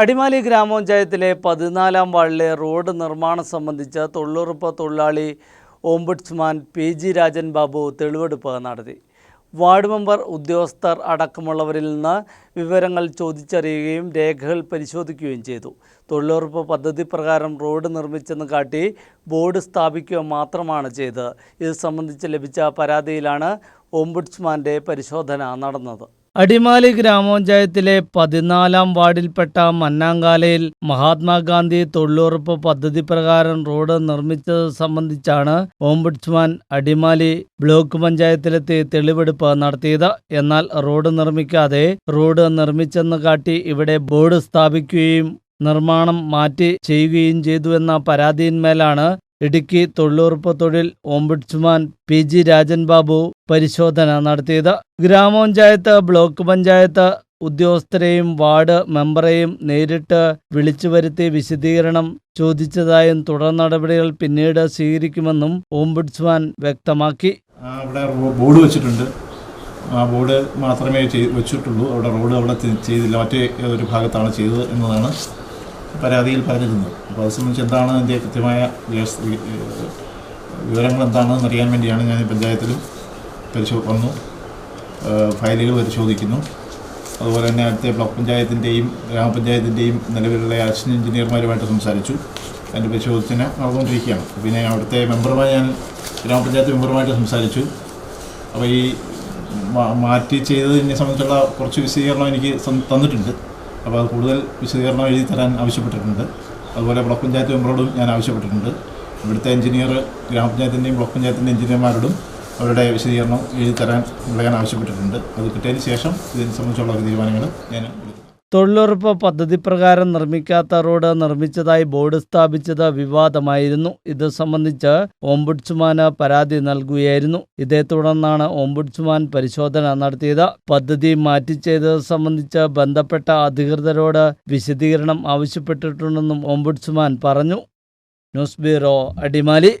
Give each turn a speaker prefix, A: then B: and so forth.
A: അടിമാലി ഗ്രാമപഞ്ചായത്തിലെ പതിനാലാം വാർഡിലെ റോഡ് നിർമ്മാണം സംബന്ധിച്ച് തൊഴിലുറപ്പ് തൊഴിലാളി ombudsman P G Rajan Babu തെളിവെടുപ്പ് നടത്തി. വാർഡ് മെമ്പർ ഉദ്യോഗസ്ഥർ അടക്കമുള്ളവരിൽ നിന്ന് വിവരങ്ങൾ ചോദിച്ചറിയുകയും രേഖകൾ പരിശോധിക്കുകയും ചെയ്തു. തൊഴിലുറപ്പ് പദ്ധതി പ്രകാരം റോഡ് നിർമ്മിച്ചെന്ന് കാട്ടി ബോർഡ് സ്ഥാപിക്കുക മാത്രമാണ് ചെയ്തത്. ഇത് സംബന്ധിച്ച് ലഭിച്ച പരാതിയിലാണ് ഓംബുഡ്സ്മാന്റെ പരിശോധന നടന്നത്. അടിമാലി ഗ്രാമപഞ്ചായത്തിലെ പതിനാലാം വാർഡിൽപ്പെട്ട മന്നാങ്കാലയിൽ മഹാത്മാഗാന്ധി തൊഴിലുറപ്പ് പദ്ധതി പ്രകാരം റോഡ് നിർമ്മിച്ചത് സംബന്ധിച്ചാണ് ഓംബുഡ്സ്മാൻ അടിമാലി ബ്ലോക്ക് പഞ്ചായത്തിലെത്തി തെളിവെടുപ്പ് നടത്തിയത്. എന്നാൽ റോഡ് നിർമ്മിക്കാതെ റോഡ് നിർമ്മിച്ചെന്ന് കാട്ടി ഇവിടെ ബോർഡ് സ്ഥാപിക്കുകയും നിർമ്മാണം മാറ്റി ചെയ്യുകയും ചെയ്തു എന്ന പരാതിയിന്മേലാണ് ഇടുക്കി തൊഴിലുറപ്പ് തൊഴിൽ ombudsman P G Rajan Babu പരിശോധന നടത്തിയത്. ഗ്രാമപഞ്ചായത്ത് ബ്ലോക്ക് പഞ്ചായത്ത് ഉദ്യോഗസ്ഥരെയും വാർഡ് മെമ്പറെയും നേരിട്ട് വിളിച്ചു വരുത്തി വിശദീകരണം ചോദിച്ചതായും തുടർ നടപടികൾ പിന്നീട് സ്വീകരിക്കുമെന്നും ഓംബുഡ്സ്മാൻ വ്യക്തമാക്കി.
B: അവിടെ ബോർഡ് വെച്ചിട്ടുണ്ട്. ആ ബോർഡ് മാത്രമേ വെച്ചിട്ടുള്ളൂ. അവിടെ റോഡ് അവിടെ ചെയ്തില്ല. മറ്റേ ഒരു ഭാഗത്താണ് ചെയ്തത് എന്നതാണ് പരാതിയിൽ പറഞ്ഞിരുന്നത് അപ്പോൾ അത് സംബന്ധിച്ച് എന്താണ് അതിന്റെ കൃത്യമായ വിവരങ്ങൾ എന്താണെന്ന് അറിയാൻ വേണ്ടിയാണ് ഞാൻ ഈ പഞ്ചായത്തിലും പരിശോ വന്നു. ഫയലുകൾ പരിശോധിക്കുന്നു. അതുപോലെ തന്നെ അടുത്ത ബ്ലോക്ക് പഞ്ചായത്തിന്റെയും ഗ്രാമപഞ്ചായത്തിന്റെയും നിലവിലുള്ള അസിസ്റ്റന്റ് എഞ്ചിനീയർമാരുമായിട്ട് സംസാരിച്ചു. അതിന്റെ പരിശോധന നടന്നുകൊണ്ടിരിക്കുകയാണ്. പിന്നെ അവിടുത്തെ മെമ്പറുമായി ഞാൻ ഗ്രാമപഞ്ചായത്ത് മെമ്പറുമായിട്ട് സംസാരിച്ചു. അപ്പോൾ ഈ മാറ്റി ചെയ്തതിനെ സംബന്ധിച്ചുള്ള കുറച്ച് വിശദീകരണം എനിക്ക് തന്നിട്ടുണ്ട്. അപ്പോൾ അത് കൂടുതൽ വിശദീകരണം എഴുതി തരാൻ ആവശ്യപ്പെട്ടിട്ടുണ്ട്. അതുപോലെ ബ്ലോക്ക് പഞ്ചായത്ത് മെമ്പറോടും ഞാൻ ആവശ്യപ്പെട്ടിട്ടുണ്ട്. ഇവിടുത്തെ എഞ്ചിനീയർ ഗ്രാമപഞ്ചായത്തിന്റെയും ബ്ലോക്ക് പഞ്ചായത്തിന്റെ എഞ്ചിനീയർമാരോടും അവരുടെ വിശദീകരണം എഴുതി തരാൻ വിളയാൻ ആവശ്യപ്പെട്ടിട്ടുണ്ട്. അത് കിട്ടിയതിന് ശേഷം ഇതിനെ സംബന്ധിച്ചുള്ള തീരുമാനങ്ങൾ ഞാൻ
A: തൊഴിലുറപ്പ് പദ്ധതി പ്രകാരം നിർമ്മിക്കാത്ത റോഡ് നിർമ്മിച്ചതായി ബോർഡ് സ്ഥാപിച്ചത് വിവാദമായിരുന്നു. ഇത് സംബന്ധിച്ച് ഓംബുഡ്സ്മാന് പരാതി നൽകുകയായിരുന്നു. ഇതേ തുടർന്നാണ് ഓംബുഡ്സ്മാൻ പരിശോധന നടത്തിയത്. പദ്ധതി മാറ്റി ചെയ്തത് സംബന്ധിച്ച് ബന്ധപ്പെട്ട അധികൃതരോട് വിശദീകരണം ആവശ്യപ്പെട്ടിട്ടുണ്ടെന്നും ഓംബുഡ്സ്മാൻ പറഞ്ഞു. News bureau Adimali.